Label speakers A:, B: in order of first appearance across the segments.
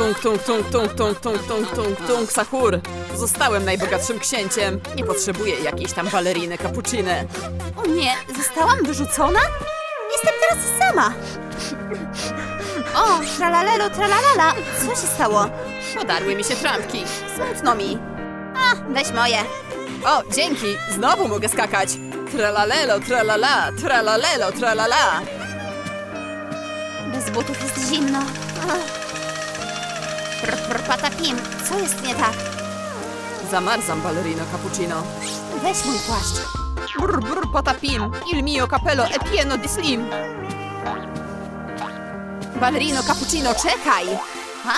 A: Tung, tung, tung, tung, tung, tung, tung, tung, tung, Sahur. Zostałem najbogatszym księciem. Nie potrzebuję jakiejś tam baleriny cappucciny.
B: O nie, zostałam wyrzucona? Jestem teraz sama. O, tralalelo, tralalala. Co się stało?
A: Podarły mi się trampki. Smutno mi.
B: A, weź moje.
A: O, dzięki! Znowu mogę skakać! Tralalelo, tralala, tralalelo, tralala!
B: Bez butów jest zimno. Ach. Prr, prr, patapim. Co jest nie tak?
A: Zamarzam ballerino cappuccino.
B: Weź mój płaszcz.
A: Brr, brr, patapim, il mio capello è pieno di slim. Ballerino cappuccino, czekaj!
B: Ha?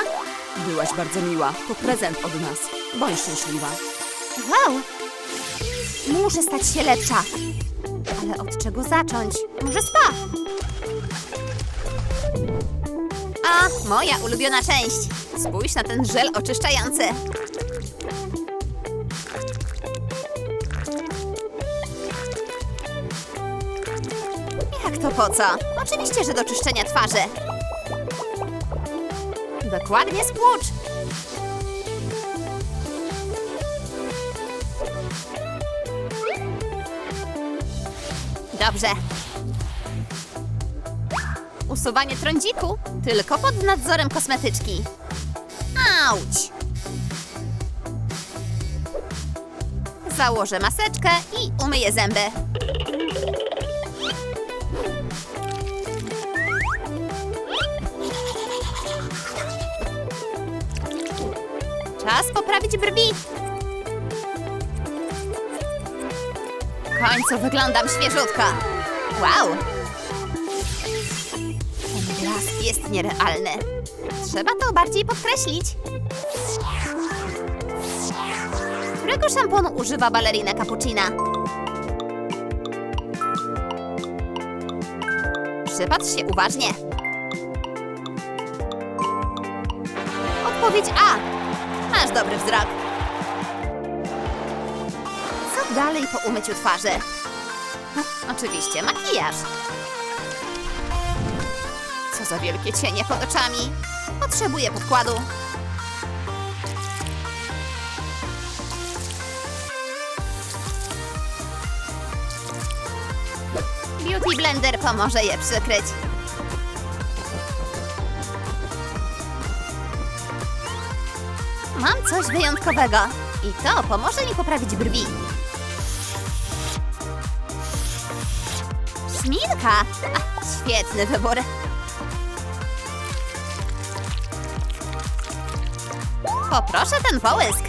A: Byłaś bardzo miła. To prezent od nas. Bądź szczęśliwa.
B: Wow! Muszę stać się lepsza. Ale od czego zacząć? Może spa? Moja ulubiona część. Spójrz na ten żel oczyszczający. Jak to po co? Oczywiście, że do czyszczenia twarzy. Dokładnie spłucz. Dobrze. Usuwanie trądziku tylko pod nadzorem kosmetyczki. Auć! Założę maseczkę i umyję zęby. Czas poprawić brwi. W końcu wyglądam świeżutko. Wow! Jest nierealny. Trzeba to bardziej podkreślić. Którego szamponu używa balerina cappuccina? Przypatrz się uważnie. Odpowiedź A. Masz dobry wzrok. Co dalej po umyciu twarzy? Oczywiście makijaż. Za wielkie cienie pod oczami. Potrzebuję podkładu. Beauty Blender pomoże je przykryć. Mam coś wyjątkowego i to pomoże mi poprawić brwi. Szminka! A, świetny wybór. Poproszę ten połysk.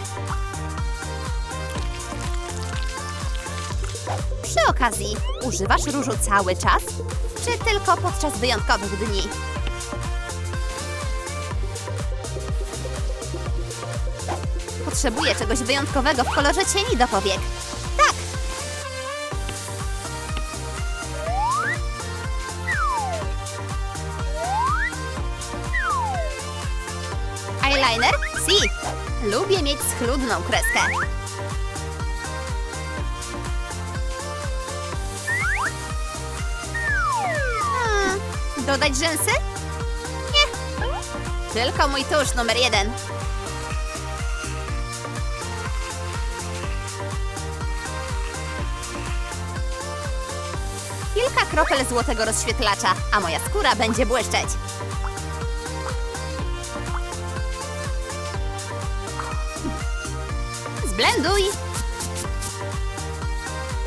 B: Przy okazji, używasz różu cały czas, czy tylko podczas wyjątkowych dni? Potrzebuję czegoś wyjątkowego w kolorze cieni do powiek. Schludną kreskę. Hmm, dodać rzęsy? Nie. Tylko mój tusz numer jeden. Kilka kropel złotego rozświetlacza, a moja skóra będzie błyszczeć. Zblenduj!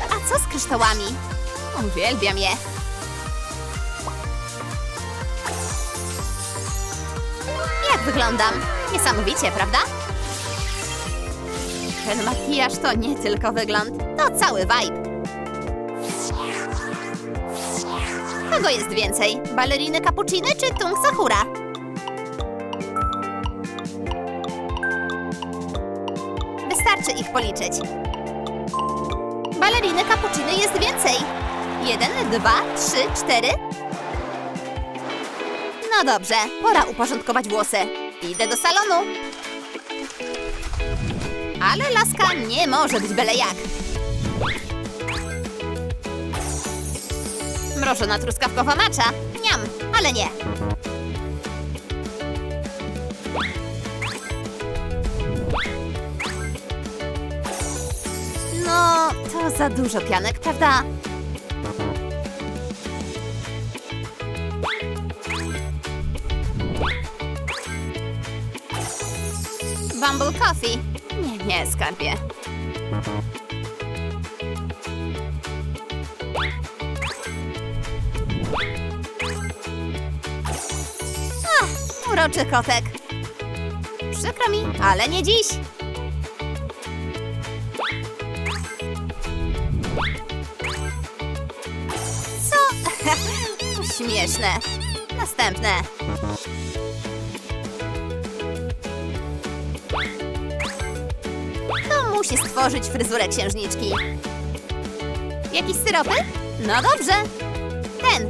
B: A co z kryształami? Uwielbiam je. Jak wyglądam? Niesamowicie, prawda? Ten makijaż to nie tylko wygląd, to cały vibe. Kogo jest więcej? Baleriny cappucciny czy Tung Sakura? Wystarczy ich policzyć. Baleriny cappucciny jest więcej. Jeden, dwa, trzy, cztery. No dobrze, pora uporządkować włosy. Idę do salonu. Ale laska nie może być byle jak. Mrożona truskawkowa macza. Niam, ale nie. Za dużo pianek, prawda? Bumble Coffee. Nie, nie, skarbie. Ach, uroczy kotek. Przykro mi, ale nie dziś. Śmieszne. Następne. To musi stworzyć fryzurę księżniczki. Jakieś syropy? No dobrze. Ten.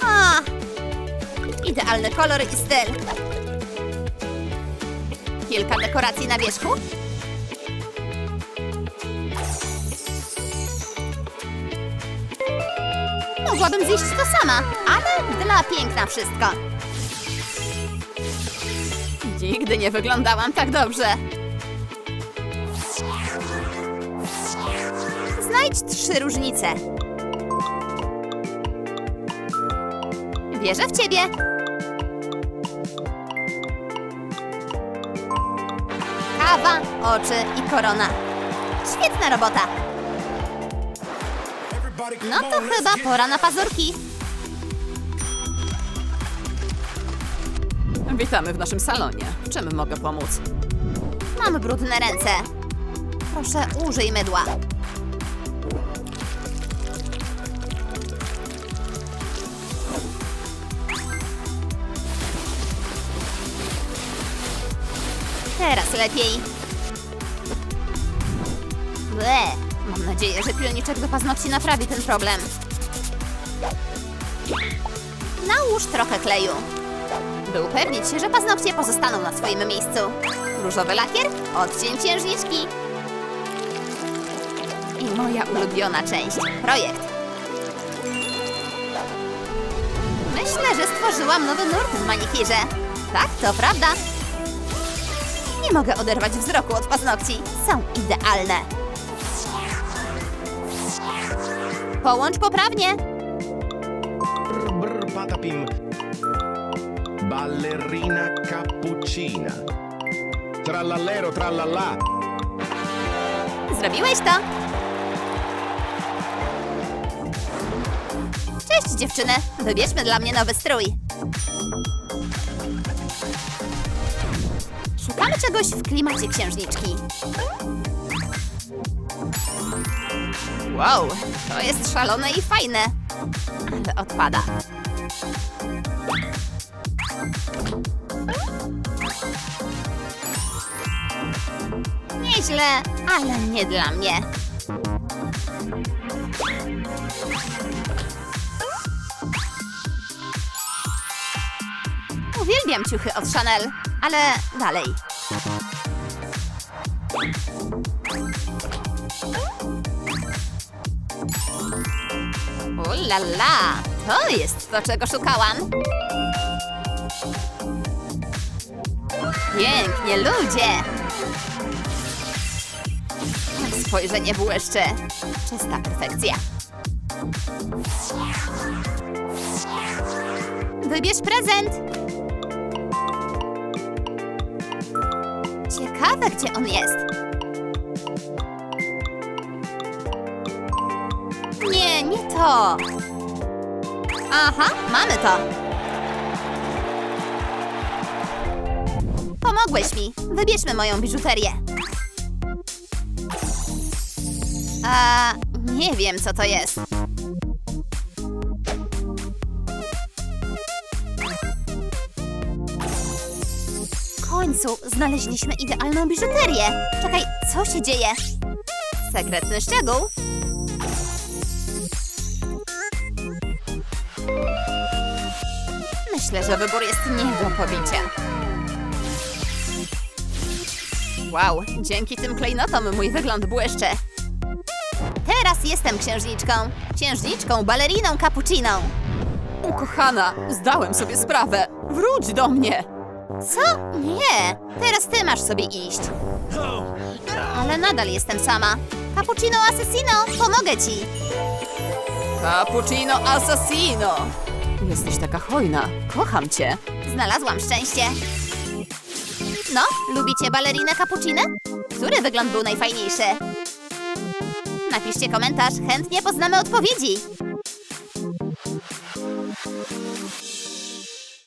B: A, idealny kolor i styl. Kilka dekoracji na wierzchu. Mogłabym zjeść to sama, ale dla piękna wszystko. Nigdy nie wyglądałam tak dobrze. Znajdź trzy różnice. Wierzę w ciebie. Kawa, oczy i korona. Świetna robota. No to chyba pora na pazurki.
A: Witamy w naszym salonie. Czym mogę pomóc?
B: Mam brudne ręce. Proszę, użyj mydła. Teraz lepiej. Nadzieję, że pilniczek do paznokci naprawi ten problem. Nałóż trochę kleju by upewnić się, że paznokcie pozostaną na swoim miejscu. Różowy lakier, odcień księżniczki. I moja ulubiona część, projekt. Myślę, że stworzyłam nowy nurt w manikirze. Tak, to prawda. Nie mogę oderwać wzroku od paznokci. Są idealne. Połącz poprawnie.
C: Brr, brr, patapim. Ballerina cappuccina. Trallallero, trallallà.
B: Zrobiłeś to! Cześć dziewczyny! Wybierzmy dla mnie nowy strój. Szukamy czegoś w klimacie księżniczki. Wow, to jest szalone i fajne. Ale odpada. Nieźle, ale nie dla mnie. Uwielbiam ciuchy od Chanel, ale dalej. Ulala, to jest to, czego szukałam. Pięknie, ludzie! Spojrzenie błyszczy. Czysta perfekcja. Wybierz prezent. Ciekawe, gdzie on jest. To. Aha, mamy to. Pomogłeś mi. Wybierzmy moją biżuterię. A nie wiem, co to jest. W końcu znaleźliśmy idealną biżuterię. Czekaj, co się dzieje? Sekretny szczegół. Myślę, że wybór jest nie do pobicia. Wow, dzięki tym klejnotom mój wygląd błyszczy. Teraz jestem księżniczką. Księżniczką, baleriną, cappucciną.
A: Kochana, zdałem sobie sprawę. Wróć do mnie.
B: Co? Nie. Teraz ty masz sobie iść. Ale nadal jestem sama. Cappuccino asesino, Pomogę ci.
A: Cappuccino assassino! Jesteś taka hojna. Kocham cię.
B: Znalazłam szczęście. No, lubicie balerinę cappuccino? Który wygląd był najfajniejszy? Napiszcie komentarz, chętnie poznamy odpowiedzi.